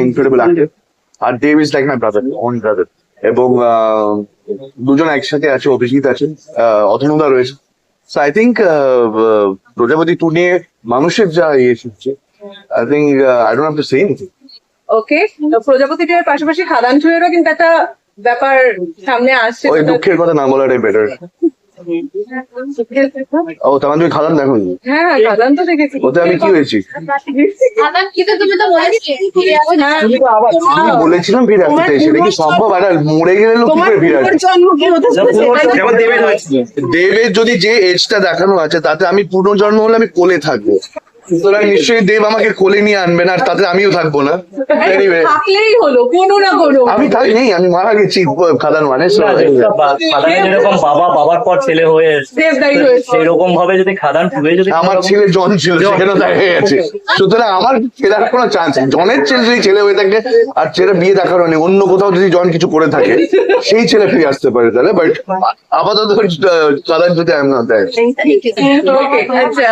Incredible actor R Dev is like my brother own brother এবং দুজন একসাথে আছে অভিজিৎ আছে আহ, অতনুদা রয়েছে। So I think Prajapati two নিয়ে মানুষের যা ইয়ে শিখছে I think I don't have to say anything okay প্রজাপতিটার পাশাপাশি খাদান টুয়েরও কিন্তু একটা ব্যাপার সামনে আসছে ওই দুঃখের কথা না বলাটাই বেটার ও তার মানে তুমি খাদান দেখো হ্যাঁ হ্যাঁ খাদান তো দেখেছি। ওতে আমি কি হয়েছি? কিন্তু তুমি তো বলেছিলে। আসবে না। আমি বলেছিলাম ভিড় আসতে সেটা কি সম্ভব? আর মরে গেলে লোক কি করে ভিড় কি যেমন দেবের দেবের যদি যে এজটা দেখানো আছে তাতে আমি পুনর্জন্ম হলে আমি কোলে থাকব। সুতরাং নিশ্চয়ই দেব আমাকে কোলে নিয়ে আনবে না আর তাতে আমিও থাকব না। থাকলেই হলো কোনো না কোনো। আমি তাই নেই আমি মারা গেছি খাদান মানে যেরকম বাবা বাবার পর ছেলে হয়ে দেবদায়ী হয়েছে সেই রকম ভাবে যদি খাদান যদি আমার ছেলে জন ছিল সেখানে দেখা গেছে। সুতরাং আমার ফেরার কোনো চান্স জনের ছেলে যদি ছেলে হয়ে থাকে আর ছেলে বিয়ে দেখার নেই অন্য কোথাও যদি জন কিছু করে থাকে সেই ছেলে ফিরে আসতে পারে তাহলে বাট আপাতত কাদান যদি আমি না দেয়। আচ্ছা